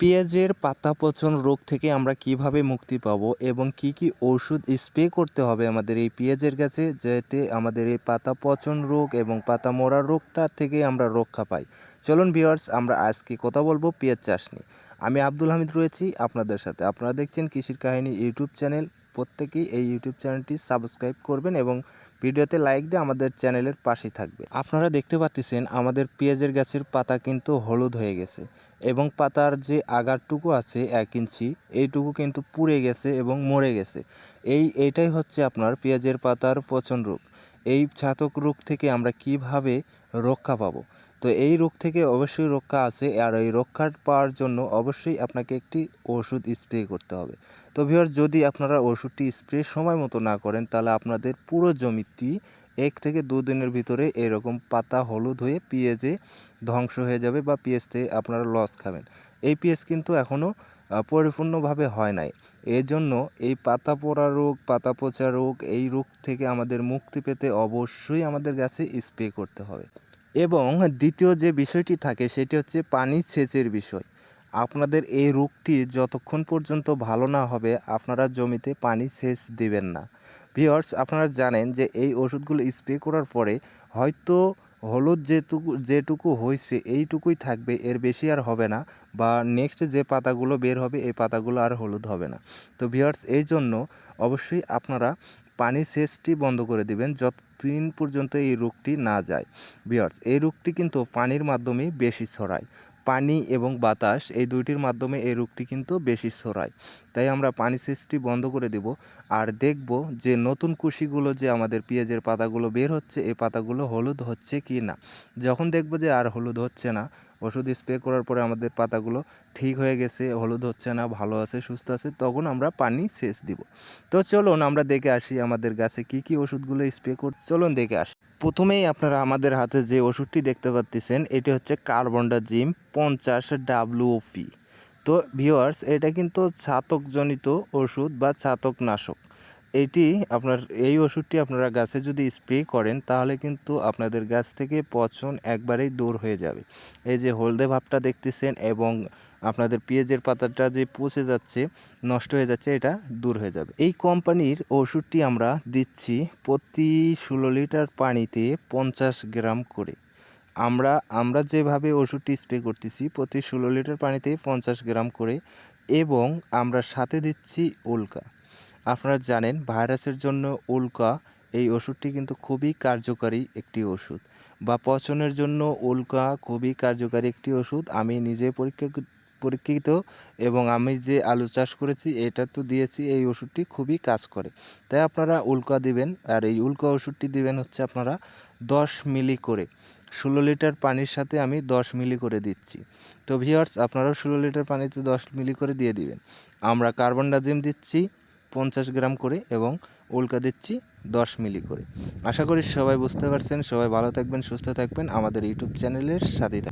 পেঁয়াজের পাতা পচন রোগ থেকে আমরা কীভাবে মুক্তি পাব এবং কি কি ওষুধ স্প্রে করতে হবে আমাদের এই পেঁয়াজের গাছে যাতে আমাদের এই পাতা পচন রোগ এবং পাতা মরা রোগটা থেকে আমরা রক্ষা পাই? চলুন ভিওয়ার্স আমরা আজকে কথা বলব পেঁয়াজ চাষ নিয়ে। আমি আব্দুল হামিদ রয়েছি আপনাদের সাথে। আপনারা দেখছেন কৃষির কাহিনী ইউটিউব চ্যানেল। প্রত্যেকেই এই ইউটিউব চ্যানেলটি সাবস্ক্রাইব করবেন এবং ভিডিওতে লাইক দিয়ে আমাদের চ্যানেলের পাশেই থাকবে আপনারা দেখতে পাচ্ছেন আমাদের পেঁয়াজের গাছের পাতা কিন্তু হলুদ হয়ে গেছে। এবং পাতার যে আগারটুকু আছে এক ইঞ্চি, এইটুকু কিন্তু পুড়ে গেছে এবং মরে গেছে। এই এইটাই হচ্ছে আপনার পেঁয়াজের পাতার পচন রোগ। এই ছাতক রোগ থেকে আমরা কীভাবে রক্ষা পাবো? তো এই রোগ থেকে অবশ্যই রক্ষা আছে আর এই রক্ষা পাওয়ার জন্য অবশ্যই আপনাকে একটি ওষুধ স্প্রে করতে হবে। তো ভিউয়ার যদি আপনারা ওষুধটি স্প্রে সময় মতো না করেন, তাহলে আপনাদের পুরো জমিটি এক থেকে দুদিনের ভিতরে এরকম পাতা হলুদ হয়ে পেঁয়াজে ধ্বংস হয়ে যাবে বা পেঁয়াজতে আপনারা লস খাবেন। এই পেঁয়াজ কিন্তু এখনও পরিপূর্ণভাবে হয় নাই। এর জন্য এই পাতা পোড়া রোগ, পাতা পচা রোগ, এই রোগ থেকে আমাদের মুক্তি পেতে অবশ্যই আমাদের গাছে স্প্রে করতে হবে। এবং দ্বিতীয় যে বিষয়টি থাকে সেটি হচ্ছে পানি সেচের বিষয়। আপনাদের এই রোগটি যতক্ষণ পর্যন্ত ভালো না হবে, আপনারা জমিতে পানি সেচ দিবেন না। ভিওর্স আপনারা জানেন যে এই ওষুধগুলো স্প্রে করার পরে হয়তো হলুদ যেটুকু যেটুকু হয়েছে এইটুকুই থাকবে, এর বেশি আর হবে না বা নেক্সট যে পাতাগুলো বের হবে এই পাতাগুলো আর হলুদ হবে না। তো ভিওর্স এই জন্য অবশ্যই আপনারা পানির সেচটি বন্ধ করে দিবেন যতদিন পর্যন্ত এই রোগটি না যায়। ভিওর্স এই রোগটি কিন্তু পানির মাধ্যমে বেশি ছড়ায়। পানি এবং বাতাস এই দুইটির মাধ্যমে এই রোগটি কিন্তু বেশি ছড়ায়। তাই আমরা পানি সৃষ্টি বন্ধ করে দেব আর দেখব যে নতুন কুশিগুলো যে আমাদের পেঁয়াজের পাতাগুলো বের হচ্ছে, এই পাতাগুলো হলুদ হচ্ছে কি না যখন দেখব যে আর হলুদ হচ্ছে না ওষুধ স্প্রে করার পরে আমাদের পাতাগুলো ঠিক হয়ে গেছে, হলুদ হচ্ছে না, ভালো আছে, সুস্থ আছে, তখন আমরা পানি সেচ দিব। তো চলুন আমরা দেখে আসি আমাদের গাছে কি কি ওষুধগুলো স্প্রে কর, চলুন দেখে আসি। প্রথমেই আপনারা আমাদের হাতে যে ওষুধটি দেখতে পাচ্ছেন এটি হচ্ছে কার্বনডা জিম পঞ্চাশ ডাব্লিউপি তো ভিওয়ার্স এটা কিন্তু ছাতকজনিত ওষুধ বা ছাতকনাশক। এটি আপনার, এই ওষুধটি আপনারা গাছে যদি স্প্রে করেন, তাহলে কিন্তু আপনাদের গাছ থেকে পচন একবারেই দূর হয়ে যাবে। এই যে হলদে ভাবটা দেখতেছেন এবং আপনাদের পেঁয়াজের পাতাটা যে পচে যাচ্ছে, নষ্ট হয়ে যাচ্ছে, এটা দূর হয়ে যাবে। এই কোম্পানির ওষুধটি আমরা দিচ্ছি প্রতি ষোলো লিটার পানিতে পঞ্চাশ গ্রাম করে। আমরা আমরা যেভাবে ওষুধটি স্প্রে করতেছি, প্রতি ষোলো লিটার পানিতে পঞ্চাশ গ্রাম করে এবং আমরা সাথে দিচ্ছি উল্কা। আপনারা জানেন ভাইরাসের জন্য উল্কা এই ওষুধটি কিন্তু খুবই কার্যকারী একটি ওষুধ বা পচনের জন্য উল্কা খুবই কার্যকারী একটি ওষুধ। আমি নিজে পরীক্ষা পরীক্ষিত এবং আমি যে আলু চাষ করেছি, এটা তো দিয়েছি, এই ওষুধটি খুবই কাজ করে। তাই আপনারা উল্কা দিবেন আর এই উল্কা ওষুধটি দিবেন হচ্ছে আপনারা দশ মিলি করে। ষোলো লিটার পানির সাথে আমি দশ মিলি করে দিচ্ছি। তো ভিওয়ার্স আপনারাও ষোলো লিটার পানিতে দশ মিলি করে দিয়ে দিবেন। আমরা কার্বন ডাইজিম দিচ্ছি। পঞ্চাশ গ্রাম করে এবং উল্কা দিচ্ছি দশ মিলি করে। আশা করি সবাই বুঝতে পারছেন, সবাই ভালো থাকবেন, সুস্থ থাকবেন আমাদের ইউটিউব চ্যানেলের সাথেই থাকবেন।